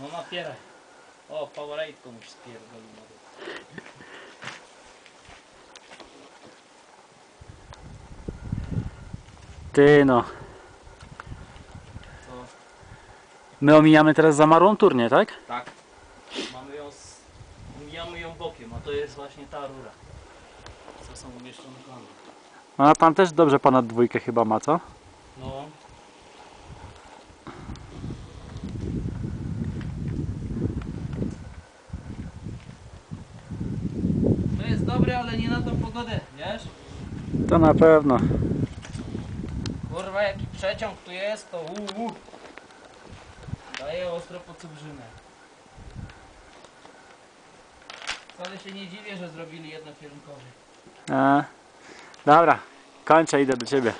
No napieraj. O, powerade komuś spierdolił nawet. Ty no. To My omijamy teraz zamarłą turnię, tak? tak. Mamy ją z... Mijamy ją bokiem, a to jest właśnie ta rura. Co są umieszczone. No a pan też dobrze ponad dwójkę chyba ma, co? No. Dobre, ale nie na tą pogodę, wiesz? To na pewno. Kurwa, jaki przeciąg tu jest, to uu. Daje ostro po cubrzynę. Wcale się nie dziwię, że zrobili jednokierunkowy. E, dobra, kończę, idę do ciebie.